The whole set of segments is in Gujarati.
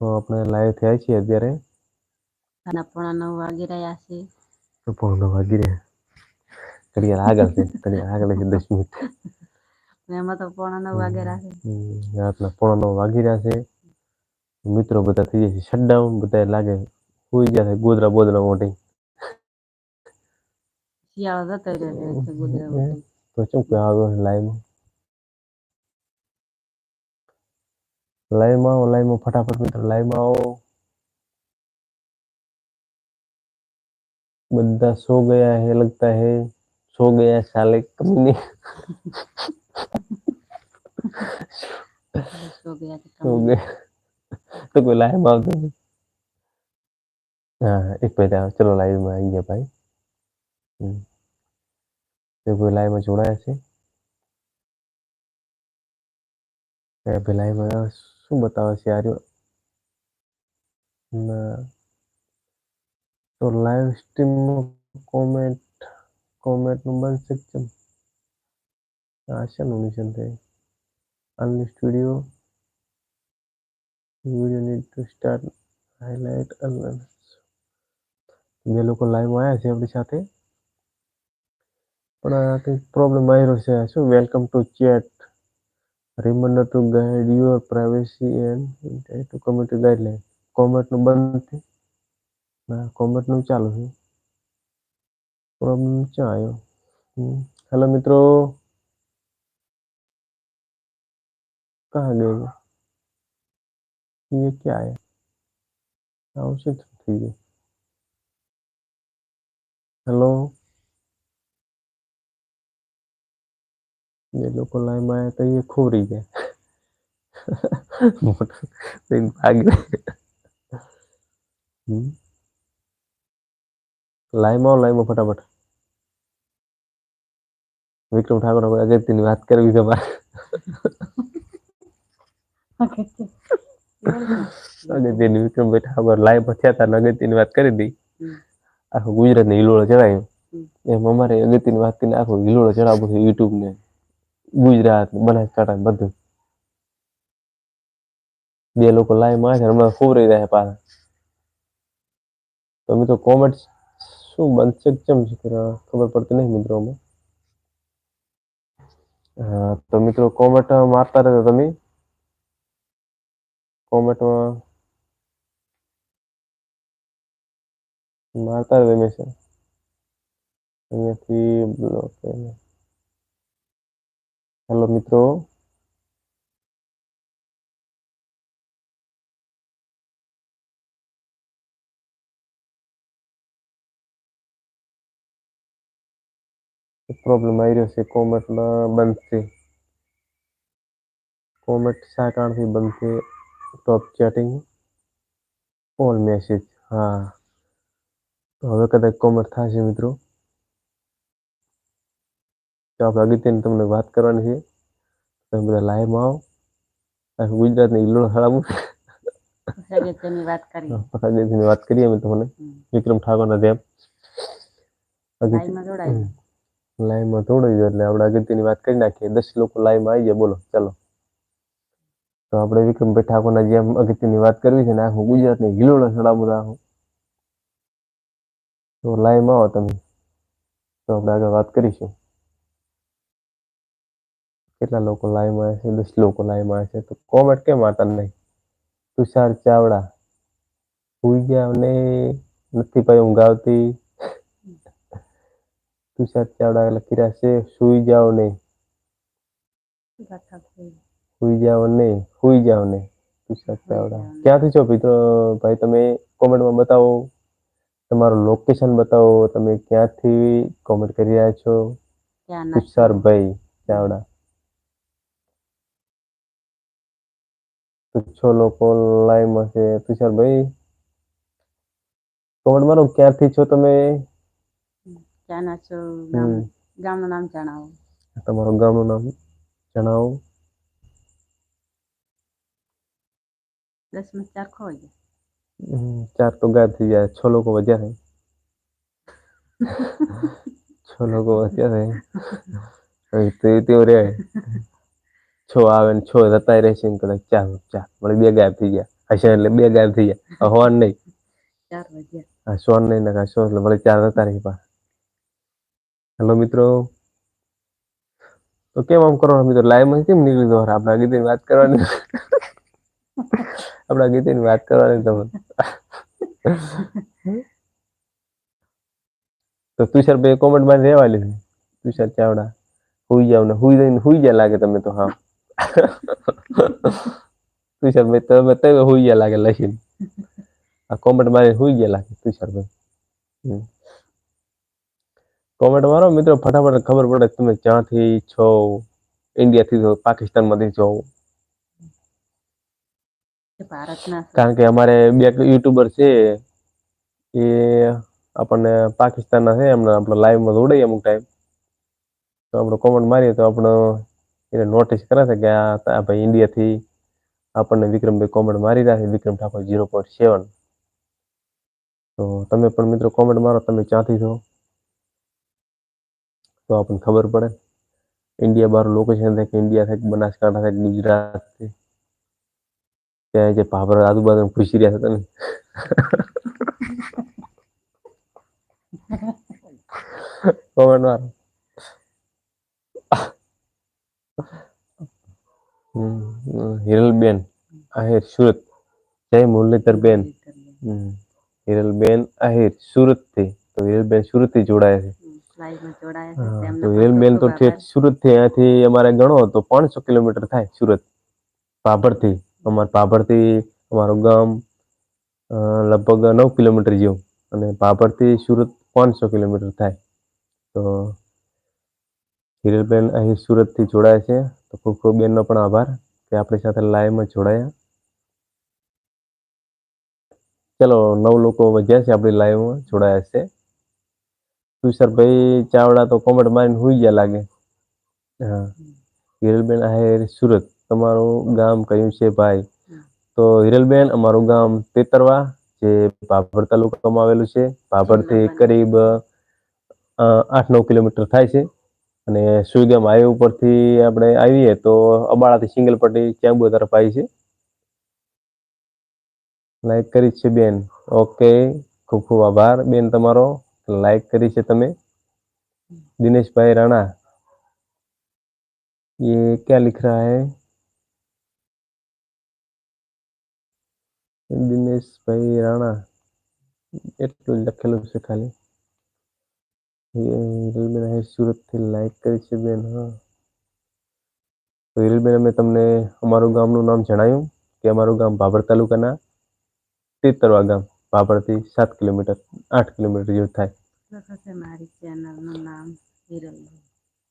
તો આપણે લાઈવ થયા છીએ અત્યારે અને પોણા નવ વાગી રહ્યા છે. તો પોણા નવ વાગી રહ્યા ઘડિયાળ આગળ છે ઘડિયાળ આગળ છે દસ મિનિટ એમાં તો પોણા નવ વાગેલા છે. રાતના પોણા નવ વાગી રહ્યા છે. મિત્રો બધા થઈ જાય છે શટડાઉન બધા લાગે સુઈ ગયા છે ગોદરા બોદરા મોટી શિયાળો જતો રહ્યો છે ગોદરા તો શું કે આવ્યો લાઈવમાં લાઈવમાં આવો લાઈવમાં ફટાફટ મિત્રો લાઈવમાં આવો. બધા સો ગયા હે લગતા હે. સો ગયા સાલે કમીને. સો ગયા સો ગયા. તો કોઈ લાઈવમાં આવતો હા એક ભાઈ મિનિટ ચલો લાઈવમાં આવી ગયા ભાઈ. તો કોઈ લાઈવમાં જોડાયા છે. એ ભાઈ લાઈવમાં શું બતાવે છે યાર? તો લાઈવ સ્ટ્રીમમાં કોમેન્ટ કોમેન્ટનું બંધ સેક્શન આ શેનું નિશાન થાય unlist video video need to start highlight જે લોકો લાઈવ આવ્યા છે આપણી સાથે. પણ આ કંઈક પ્રોબ્લેમ આવ્યો છે. શું? Welcome to chat reminder to guide your privacy and to community guideline કોમેન્ટનું બંધ છે ના કોમેન્ટનું ચાલુ છે પ્રોબ્લેમ ક્યાં આવ્યો હેલો મિત્રો कहाँ गए ये क्या है આવશે તો થઈ જાય જે લોકો લાઈનમાં આવ્યા તો એ ખોરી ગયા. મોટું લઈને ભાગી લાઈમાં આવો લાઈવમાં ફટાફટ. વિક્રમ ઠાકોર અગત્યની વાત કરવી છે અગત્યની વિક્રમભાઈ ઠાકોર લાઈવ થયા હતા અગત્યની વાત કરી હતી આખું ગુજરાતને હિલોળો ચડાવ્યો એમ અમારે અગત્યની વાત કરીને આખો હિલોળો ચડાવવો છે યુટ્યુબ ને ગુજરાત, બનાસકાંઠા, બધું. બે લોકો લાઈવમાં છે હમણાં રહી રહ્યા પાછા. તમે તો કોમેન્ટ શું બનશે કેમ છે ખબર પડતી નહીં મિત્રોમાં? હા, તો મિત્રો કોમેન્ટ મારતા રહેજો તમે. કોમેન્ટમાં મારતા રહેજો મેસેજ અહીંયાથી બ્લોક હેલો મિત્રો. પ્રોબ્લેમ આવી રહ્યો છે કોમેટમાં બંધ છે. કોમેટ શા કારણથી બંધ છે? ટોપ ચેટિંગ ઓલ મેસેજ હા. હવે કદાચ કોમેટ થશે મિત્રો. તો આપણે અગત્યની તમને વાત કરવાની છે. તમે બધા લાઈવમાં આવો. ગુજરાત ગુજરાતની હિલોળ હળાવું અગત્યની વાત કરી અગત્યની વાત કરીએ અમે તમને. વિક્રમ ઠાકોરના જેમ. લાઈવમાં થોડું એટલે આપણે અગત્યની વાત કરી નાખીએ. દસ લોકો લાઈવમાં આવી જાય. બોલો ચાલો. તો આપણે વિક્રમભાઈ ઠાકોરના જેમ અગત્યની વાત કરવી છે ને આખું ગુજરાતની હિલોળો હળાવું આખું. તો લાઈવમાં આવો તમે. તો આપણે આગળ વાત કરીશું. કેટલા લોકો લાઈવમાં છે દસ લોકો લાઈવમાં છે તો કોમેન્ટ કેમ આવતા નહીં? તુષાર ચાવડા સુઈ ગયા અને નથી ભાઈ ઊંઘ આવતી તુષાર ચાવડા લખી રહ્યા છે સુઈ જાઓ નહીં સુઈ જાઓ નહીં સુઈ જાઓ નહીં તુષાર ચાવડા. ક્યાંથી છો મિત્રો? ભાઈ તમે કોમેન્ટમાં બતાવો. તમારું લોકેશન બતાવો. તમે ક્યાંથી કોમેન્ટ કરી રહ્યા છો? તુષાર ભાઈ તુષારભાઈ ચાવડા. છ લોકો લાઈવમાં છે. તુષારભાઈ કોમેન્ટ મારો ક્યાંથી છો તમે? ક્યાંના છો? ગામનું નામ જણાવો. તમારું ગામનું નામ જણાવો. દસ મિનિટ ચાર ગયા. ચાર તો ગાયબ થઈ જાય છ લોકો વધ્યા છે. છ લોકો વધ્યા છે. તે તેઓ રે છ આવે ને છો જતા રહેશે ને કદાચ ચા ચા વળી બે ગાયબ થઈ ગયા. હશે એટલે બે ગાયબ થઈ ગયા. હોન નહીં. ચાર વાગ્યા. આ સોન નહીં ને સો એટલે વળી ચાર જતા રહી પા હેલો મિત્રો. તો કેમ આમ કરો મિત્રો? લાઈવમાં કેમ નીકળી દો આપણા ગીતની વાત કરવાની. આપણા ગીતની વાત કરવાની તમે તો તુષારભાઈ કોમેન્ટમાં રહેવા લીધી. તુષાર ચાવડા. હુઈ જાવ ને હુઈ જઈને હુઈ ગયા લાગે તમે તો હા. તુષારભાઈ તમે તમે હુઈ ગયા લાગે લખીને આ કોમેન્ટ મારી હુઈ ગયા લાગે તુષારભાઈ કોમેન્ટ મારો મિત્રો ફટાફટ ખબર પડે તમે ક્યાંથી છો ઇન્ડિયાથી છો પાકિસ્તાનમાંથી છો કારણ કે અમારે બે યુટ્યુબર છે એ આપણને પાકિસ્તાનના છે એમને આપણે લાઈવમાં જોડાઈએ અમુક ટાઈમ તો આપણે કોમેન્ટ મારીએ તો આપણને એને નોટિસ કરે છે કે આ ભાઈ ઇન્ડિયાથી આપણને વિક્રમભાઈ કોમેન્ટ મારી રહ્યા છે. Vikram Thakor zero point seven તો તમે પણ મિત્રો કોમેન્ટ મારો તમે ક્યાંથી છો? તો આપણને ખબર પડે. ઇન્ડિયા બહાર લોકેશન થાય કે ઇન્ડિયા થાય બનાસકાંઠા થાય કે ગુજરાત થાય ત્યાં જે ભાભરા આજુબાજુ ખુશી રહ્યા છે તમે કોમેન્ટ મારો હમ, હમ, હિરલબેન આહિર સુરત. જય મુરલીધરબેન. હિરલબેન આહિર સુરતથી તો હિરલબેન સુરતથી જોડાયા છે. તો હિરલબેન તો ઠેઠ સુરતથી અહીંયાથી અમારે ગણો તો પાંચસો કિલોમીટર થાય સુરત. પાભરથી અમારે પાભરથી અમારું ગામ લગભગ નવ કિલોમીટર જેવું. અને પાભરથી સુરત પાંચસો કિલોમીટર થાય. તો હિરલબેન અહીં સુરતથી જોડાય છે. તો ખૂબ ખૂબ બેનનો પણ આભાર કે આપણી સાથે લાઈવમાં જોડાયા. ચલો નવ લોકો વધ્યા છે આપણી લાઈવમાં જોડાયા છે. તુષારભાઈ ચાવડા તો કોમેન્ટ મારીને હુઈ ગયા લાગે. હા. હિરલબેન આહિર સુરત તમારું ગામ કયું છે ભાઈ? તો હિરલબેન અમારું ગામ તેતરવા જે પાભર તાલુકામાં આવેલું છે. પાભરથી કરીબ અ, આઠ નવ કિલોમીટર થાય છે. અને સુઈગામ હાઈવે ઉપરથી આપણે આવીએ તો અબાળાથી સિંગલ પટ્ટી ચેમ્બુ તરફ આવી છે લાઈક કરી છે બેન ઓકે ખૂબ ખૂબ આભાર બેન તમારો લાઈક કરી છે તમે દિનેશભાઈ રાણા ये क्या लिख रहा है દિનેશભાઈ રાણા એટલું જ લખેલું છે ખાલી એ હિરલબેન સુરતથી લાઈક કરી છે બેન હા તો હિરલબેન અમે તમને અમારું ગામનું નામ જણાવ્યું કે અમારું ગામ ભાભર તાલુકાના તીતરવા ગામ ભાભરથી સાત કિલોમીટર આઠ કિલોમીટર જેવું થાય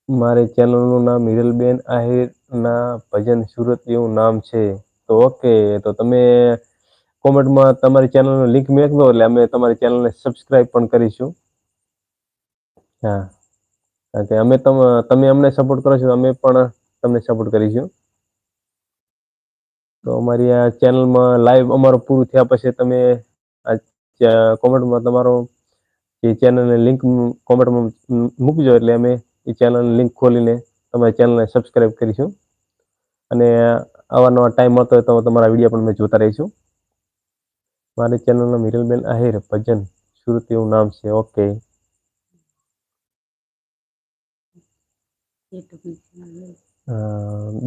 મારી ચેનલનું નામ હિરલબેન આહિરના ભજન સુરત એવું નામ છે તો ઓકે તો તમે કોમેન્ટમાં તમારી ચેનલનું લિંક મેળવો એટલે અમે તમારી ચેનલને સબસ્ક્રાઇબ પણ કરીશું. હા. કે અમે તમે અમને સપોર્ટ કરો છો, અમે પણ તમને સપોર્ટ કરીશું. તો અમારી આ ચેનલમાં લાઈવ અમારું પૂરું થયા પછી તમે આ કોમેન્ટમાં તમારો એ ચેનલની લિંક કોમેન્ટમાં મૂકજો એટલે અમે એ ચેનલની લિંક ખોલીને તમારી ચેનલને સબસ્ક્રાઇબ કરીશું. અને અવારનવાર ટાઈમ મળતો હોય તો તમારા વીડિયો પણ અમે જોતા રહીશું. મારી ચેનલનું મિરલબેન આહિર, ભજન, સુરત એવું નામ છે. ઓકે યુટ્યુબની ચેનલ અ,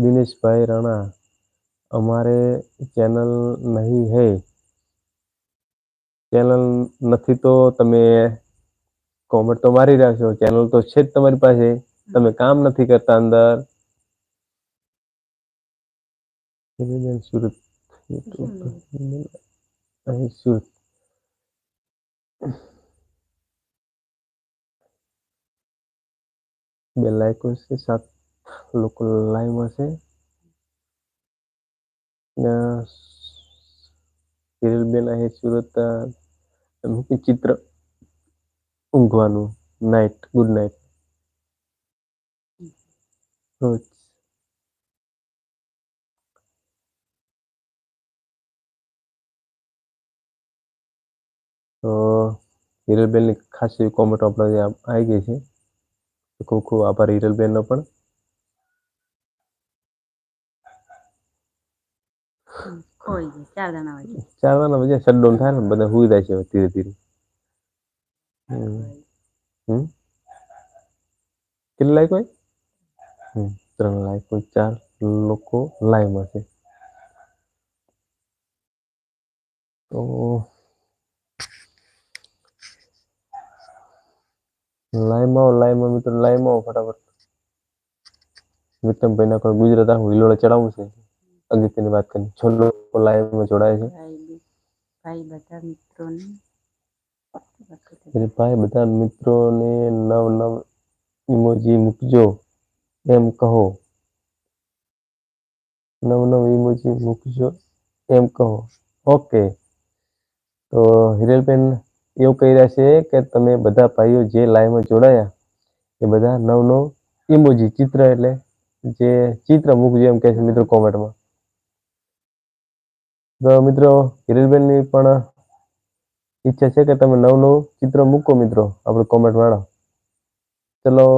દિનેશભાઈ રાણા અમારે ચેનલ નહીં હે. ચેનલ નથી તો તમે કોમેન્ટ તો મારી રહ્યા છો ચેનલ તો છે જ તમારી પાસે. તમે કામ નથી કરતા અંદર. સુરત. સુરત. બે લાઈકો છે, સાત લોકો લાઈવમાં છે. ને હિરલબેન અહીં સુરત ચિત્ર ઊંઘવાનું. નાઇટ ગુડ નાઇટ રોજ. તો હિરલબેનની ખાસ કોમેન્ટ આપણે આવી ગઈ છે. ખૂબ ખૂબ આભાર હિરલબેનનો પણ. ચાર વાના પછી શટડાઉન થાય ને બધા હુઈ જાય છે ધીરે ધીરે. કેટલી લાઈક હોય? ત્રણ લાઈક હોય ચાર લોકો લાઈવમાં છે. તો લાઈવમાં આવો લાઈવમાં મિત્રો લાઈવમાં આવો ફટાફટ. વિક્રમભાઈ ના ગુજરાત આખું હિલોળે ચડાવવું છે? અગત્યની વાત કરી. છ લોકો લાઈવમાં જોડાય છે. ભાઈ બધા મિત્રોને. ભાઈ બધા મિત્રોને નવ નવ ઇમોજી મૂકજો. એમ કહો. નવ નવ ઇમોજી મૂકજો. એમ કહો. ઓકે. તો હિરેલબેન એવું કહી રહ્યા છે કે તમે બધા ભાઈઓ જે લાઈવમાં જોડાયા એ બધા નવ નવ ઇમોજી ચિત્ર એટલે જે ચિત્ર મૂકજો એમ કહે છે મિત્રો કોમેન્ટમાં તો મિત્રો હિરેલબેનની પણ ઈચ્છા છે કે તમે નવ નવ ચિત્ર મૂકો મિત્રો આપણે કોમેન્ટ વાળા. ચલો.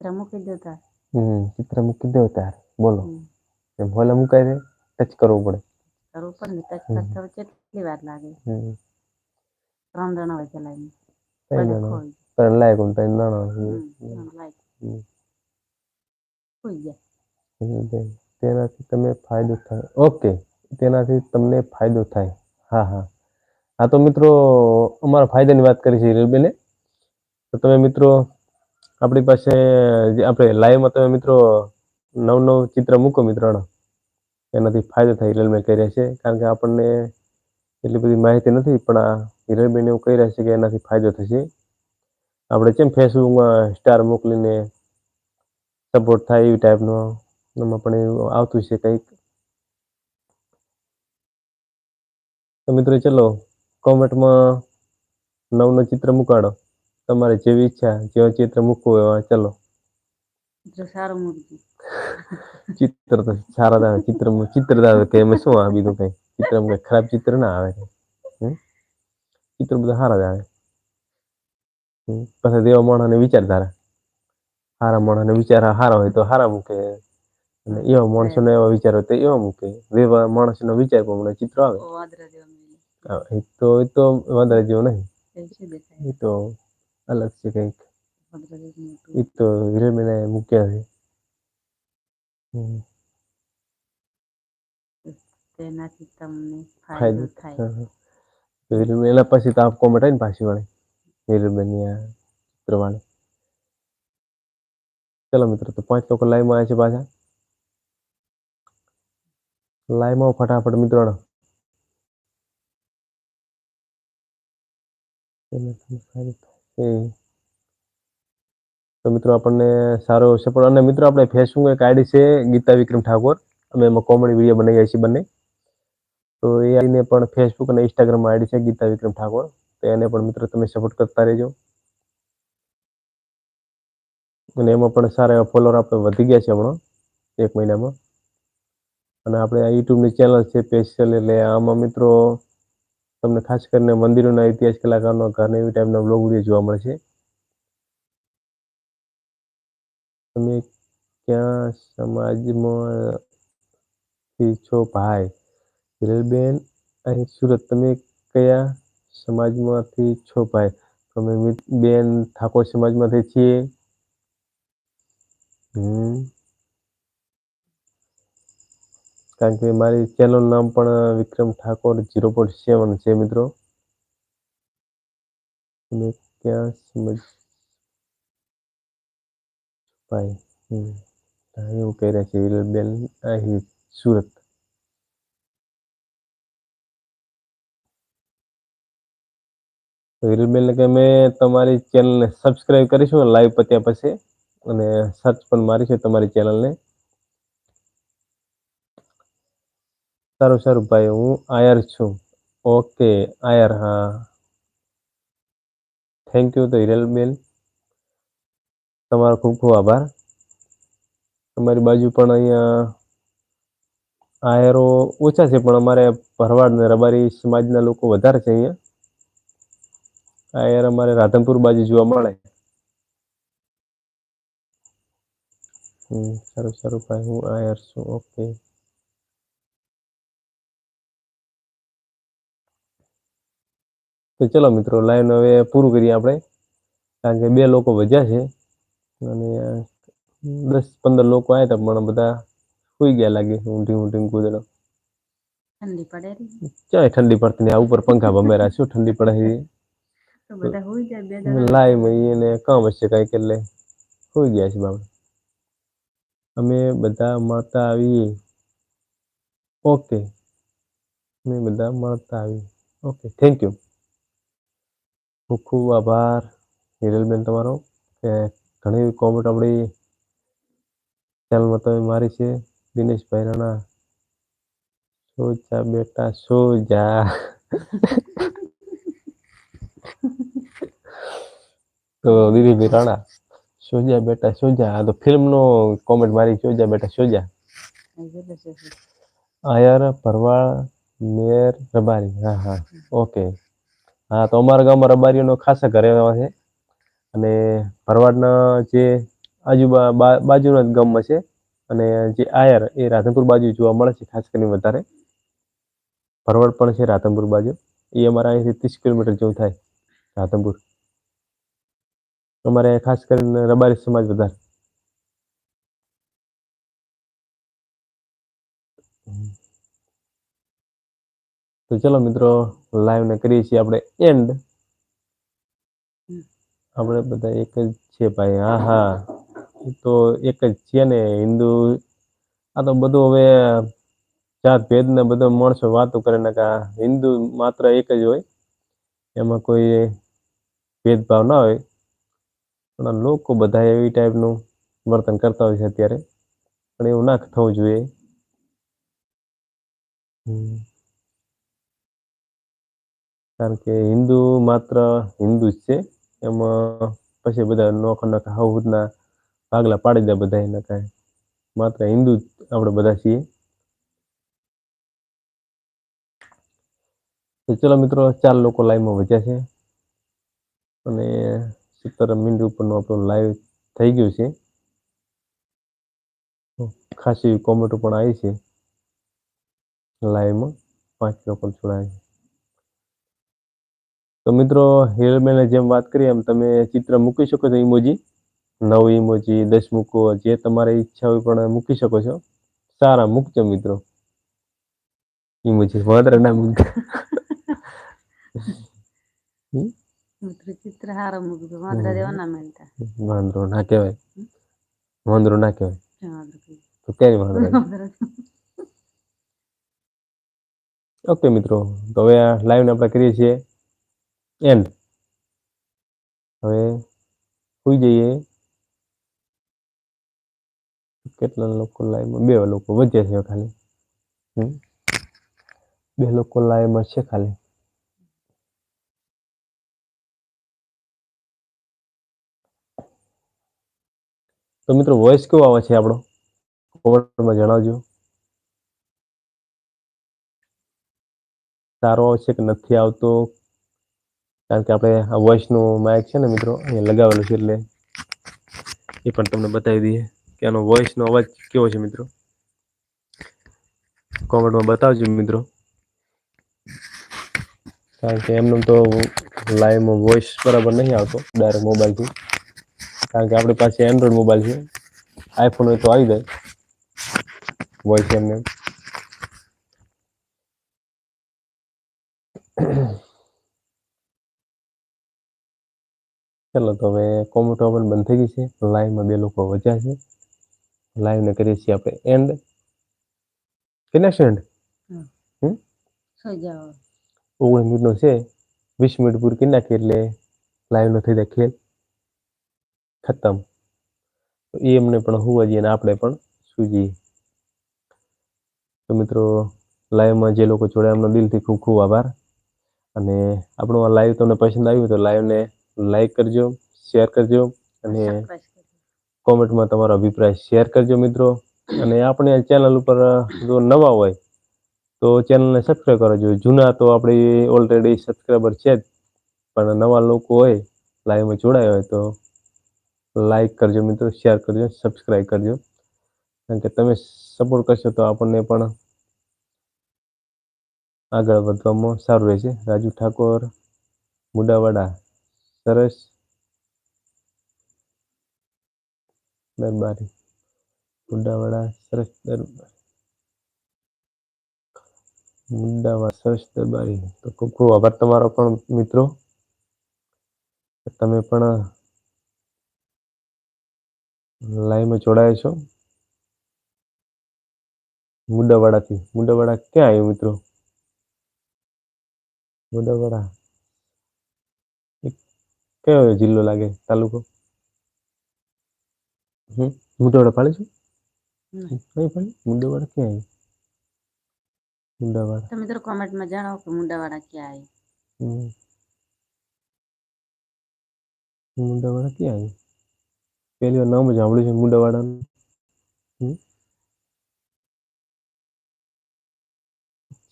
ચિત્ર મૂકી તાર. હમ ચિત્ર મૂકી દો તાર. બોલો. એમ હોલે મુકાય છે? ટચ કરવું પડે. કરવું પડે ટચ કરતા કેટલી વાર લાગે? હમ. ત્રણ જણા છે લાઈન પણ લાયક ગયા હિરેલબેન, તેનાથી તમે ફાયદો થાય ઓકે તેનાથી તમને ફાયદો થાય હા હા હા તો મિત્રો અમારા ફાયદાની વાત કરી છે હિરેલબેને તો તમે મિત્રો આપણી પાસે જે આપણે લાઈવમાં તમે મિત્રો નવ નવ ચિત્ર મૂકો મિત્રો એનાથી ફાયદો થાય કહી રહ્યા છે કારણ કે આપણને એટલી બધી માહિતી નથી પણ આ હિરણબેન એવું કહી રહ્યા છે કે એનાથી ફાયદો થશે. આપણે કેમ ફેસબુકમાં સ્ટાર મોકલીને સપોર્ટ થાય એવી ટાઈપનો એમાં પણ એવું આવતું છે કંઈક. તો મિત્રો ચલો કોમેન્ટમાં નવ નવ ચિત્ર મુકાડો. તમારે જેવી ઈચ્છા જેવા ચિત્ર મૂકવું હોય એવા ચલો. સારું મૂકજો. ચિત્ર તો સારા ચિત્ર ચિત્ર કે એમાં શું આ બીજું કઈ? ચિત્રમાં કઈ ખરાબ ચિત્ર ના આવે ચિત્ર બધા સારા જ આવે. પછી દેવા માણસને વિચારધારા. સારા માણસને વિચાર સારા હોય તો સારા મૂકે. અને એવા માણસોને એવા વિચાર હોય તો એવા મૂકે. એવા માણસનો વિચાર પ્રમાણે ચિત્ર આવે. વાદરા તો એ તો વાંધા જેવો નહીં. એ તો અલગ છે કંઈક. વાદરા. એ તો હિરેનબેને મૂક્યા છે. હમ. તેનાથી તમને ફાયદો થાય. તો એના પછી તો આપ કોમેન્ટ આવી ને પાછી વળે. આ ચિત્રવાળી ચલો મિત્રો તો પાંચ લોકો લાઈવમાં આવે છે પાછા. લાઈવમાં ફટાફટ મિત્રો તો મિત્રો આપણને સારો હશે પણ અને મિત્રો આપણે ફેસબુક એક આઈડી છે ગીતા વિક્રમ ઠાકોર. અમે એમાં કોમેડી વીડિયો બનાવીએ છીએ બંને. તો એ આઈને પણ ફેસબુક અને ઇન્સ્ટાગ્રામમાં આઈડી છે, ગીતા વિક્રમ ઠાકોર. તો એને પણ મિત્રો તમે સપોર્ટ કરતા રહેજો. અને એમાં પણ સારા એવા ફોલોઅર આપણે વધી ગયા છે હમણાં, એક મહિનામાં. અને આપણે આ યુટ્યુબની ચેનલ છે સ્પેશિયલ એટલે આમાં મિત્રો તમને ખાસ કરીને મંદિરોના ઇતિહાસ કલાકારનો ઘરને એવી ટાઈપના બ્લોગ વીડિયો જોવા મળશે તમે ક્યાં સમાજમાં છો ભાઈ? હિરલબેન અહીં સુરત. તમે કયા સમાજમાંથી છો ભાઈ? અમે બેન ઠાકોર સમાજમાંથી છીએ. કારણ કે મારી ચેનલનું નામ પણ Vikram Thakor zero point seven છે, મિત્રો. તમે ક્યાં સમજ ભાઈ? એવું કહી રહ્યા છે બેન અહીં સુરત. તો હિરલબેનને કે અમે તમારી ચેનલને સબસ્ક્રાઈબ કરીશું લાઈવ પત્યા પછી અને સર્ચ પણ મારી છે તમારી ચેનલને સારું સારું, ભાઈ, હું આયર છું. ઓકે, આયર, હા. થેન્ક યુ તો હિરલબેન તમારો ખૂબ ખૂબ આભાર. અમારી બાજુ પણ અહીંયા આયરો ઓછા છે, પણ અમારે ભરવાડ ને રબારી સમાજના લોકો વધારે છે અહીંયા. આ યાર અમારે રાધનપુર બાજુ જોવા મળે. હમ સારું સારું ભાઈ હું આ યાર છું ઓકે તો ચલો મિત્રો લાઈન હવે પૂરું કરીએ આપણે. કારણ કે બે લોકો વધ્યા છે. અને દસ પંદર લોકો આવ્યા હતા પણ બધા સુઈ ગયા લાગે ઊંધી ઊંધી કૂદડો ઠંડી પડે ચાય ઠંડી પડતી આ ઉપર પંખા ભમેરા શું ઠંડી પડે છે. તો બધા હોઈ કામ હશે કંઈક એટલે હોઈ ગયા છે બાબા અમે બધા મળતા આવીએ. ઓકે. અમે બધા મળતા આવીએ. ઓકે થેન્ક યુ ખૂબ ખૂબ આભાર. હિરલબેન તમારો. કે ઘણી કોમેન્ટ આપણી ચેનલમાં તમે મારી છે. દિનેશભાઈ રાણા સો જા બેટા સો તો દિલીપભાઈ રાણા, સોજા બેટા સોજા, આ તો ફિલ્મનો કોમેન્ટ મારી સોજા બેટા સોજા. આયર, ભરવાડ, મેર, રબારી. હા હા. ઓકે. હા, તો અમારા ગામમાં રબારીઓનો ખાસા ઘરે છે. અને ભરવાડના જે આજુબા, બા- બાજુના ગામમાં છે. અને જે આયર, એ રાધનપુર બાજુ જોવા મળે છે, ખાસ કરીને વધારે. ભરવાડ પણ છે રાધનપુર બાજુ. એ અમારા અહીંથી ત્રીસ કિલોમીટર જેવું થાય રાધનપુર. અમારે ખાસ કરીને રબારી સમાજ વધારે. તો ચલો મિત્રો લાઈવ ને કરીએ છીએ આપણે એન્ડ આપણે બધા એક જ છે ભાઈ. હા હા તો એક જ છે ને હિન્દુ. આ તો બધું હવે જાત ભેદ ને બધો માણસો વાતો કરે ને કે હિન્દુ માત્ર એક જ હોય. એમાં કોઈ ભેદભાવ ના હોય. પણ લોકો બધા એવી ટાઈપનું વર્તન કરતા હોય છે અત્યારે. પણ એવું ના થવું જોઈએ. કારણ કે હિન્દુ માત્ર હિન્દુ જ છે. એમાં પછી બધા નોખા નોખા હાઉના ભાગલા પાડી દે બધા એના કાંઈ. માત્ર હિન્દુ જ આપણે બધા છીએ. તો ચલો મિત્રો ચાર લોકો લાઈનમાં વધ્યા છે. અને સત્તર મિનિટ ઉપરનું આપણું લાઈવ થઈ ગયું છે. ખાસી કોમેન્ટો પણ આવી છે. લાઈવમાં પાંચ લોકો જોડાયા છે. તો મિત્રો હિરલબેને જેમ વાત કરી એમ તમે ચિત્ર મૂકી શકો છો ઇમોજી નવ ઇમોજી દસ મૂકો જે તમારે ઈચ્છા હોય પણ મૂકી શકો છો. સારા મૂકજો મિત્રો. ઇમોજી વધારે ના મૂકતા. મિત્રો ચિત્ર વાંદરા જેવા ના મળતા વાંદરો ના કહેવાય વાંદરો ના કહેવાય તો ક્યારે વાંદરો વાંદરો. ઓકે મિત્રો તો હવે આ લાઈવને આપણે કરીએ છીએ એન્ડ હવે સુઈ જઈએ કેટલા લોકો લાઈવમાં બે લોકો વધ્યા છે ખાલી. બે લોકો લાઈવમાં છે ખાલી તો મિત્રો વોઇસ કેવો આવે છે આપણો? કોમેન્ટમાં જણાવજો. સારો આવશે કે નથી આવતો? કારણ કે આપણે આ વોઇસનું માઇક છે ને મિત્રો અહીંયા લગાવેલું છે એટલે એ પણ તમને બતાવી દઈએ કે આનો વોઇસનો અવાજ કેવો છે મિત્રો. કોમેન્ટમાં બતાવજો મિત્રો. કારણ કે એમનો તો લાઈવમાં વોઇસ બરાબર નહીં આવતો ડાયરેક્ટ મોબાઈલથી કારણ કે આપણી પાસે એન્ડ્રોઈડ મોબાઈલ છે. આઈફોન હોય તો આવી જાય. વોઇસ એમને ચાલો તો હવે કોમ્પ્યુટર પણ બંધ થઈ ગઈ છે. લાઈવમાં બે લોકો વધ્યા છે. લાઈવને કરીએ છીએ આપણે એન્ડ કેટલા જાઓ ઓગણીસ મિનિટનો છે. વીસ મિનિટ પૂરી કરી નાખીએ એટલે લાઈવનો થઈ જાય ખેલ. ખતમ. તો એ એમને પણ હોવા જોઈએ અને આપણે પણ સુઈ તો મિત્રો લાઈવમાં જે લોકો જોડાયા એમનો દિલથી ખૂબ ખૂબ આભાર. અને આપણો આ લાઈવ તમને પસંદ આવ્યું તો લાઈવને લાઈક કરજો શેર કરજો અને. કોમેન્ટમાં તમારો અભિપ્રાય શેર કરજો મિત્રો. અને આપણે આ ચેનલ ઉપર જો નવા હોય તો ચેનલને સબસ્ક્રાઈબ કરજો જૂના તો આપણી ઓલરેડી સબસ્ક્રાઈબર છે જ પણ નવા લોકો હોય લાઈવમાં જોડાયા હોય તો લાઈક કરજો મિત્રો શેર કરજો સબસ્ક્રાઈબ કરજો. કારણ કે તમે સપોર્ટ કરશો તો આપણને પણ આગળ વધવામાં સારું રહેશે. રાજુ ઠાકોર, મુડાવાડા, સરસ. દરબારી, મુડાવાડા, સરસ દરબારી. મુડાવાડા, સરસ દરબારી. તો ખૂબ ખૂબ આભાર તમારો પણ, મિત્રો. તમે પણ લાઈવમાં જોડાયા છો. મુડાવાડાથી. મુડાવાડા ક્યાં આવ્યું મિત્રો? મુડાવાડા. કયો જિલ્લો લાગે? તાલુકો? હમ મુડાવાડા પાડે છે? નહીં. પાડે મુડાવાડા ક્યાં આવ્યું? મુડાવાડા. તો મિત્રો કોમેન્ટમાં જણાવો કે મુંડાવાડા ક્યાં આવી. મુંડાવાડા ક્યાં આવ્યું? પહેલી વાર નામ જ સાંભળ્યું છે.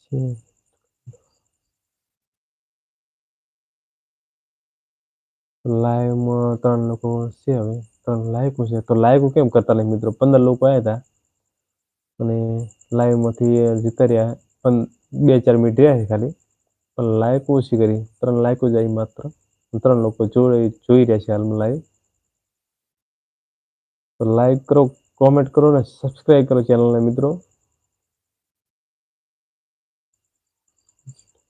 છે. લાઈવમાં ત્રણ લોકો છે હવે. ત્રણ લાઈકો છે. તો લાઈકો કેમ કરતા નહીં મિત્રો? પંદર લોકો આવ્યા હતા અને લાઈવમાંથી જતા રહ્યા પણ બે ચાર મિનિટ રહ્યા છે ખાલી. પણ લાઈકો ઓછી કરી. ત્રણ લાઈકો જાય માત્ર. ત્રણ લોકો જોઈ જોઈ રહ્યા છે હાલમાં લાઈવ તો લાઈક કરો કોમેન્ટ કરો ને સબસ્ક્રાઈબ કરો ચેનલને મિત્રો.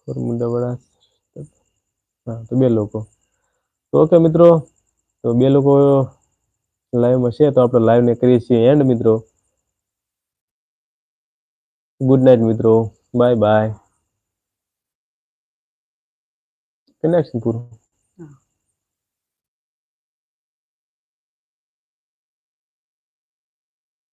મુંડાવાડા હા, તો બે લોકો. તો ઓકે મિત્રો, તો બે લોકો લાઈવમાં છે તો આપણે લાઈવને કરીએ છીએ એન્ડ મિત્રો. ગુડ નાઇટ મિત્રો. બાય બાય કનેક્શન પૂરું.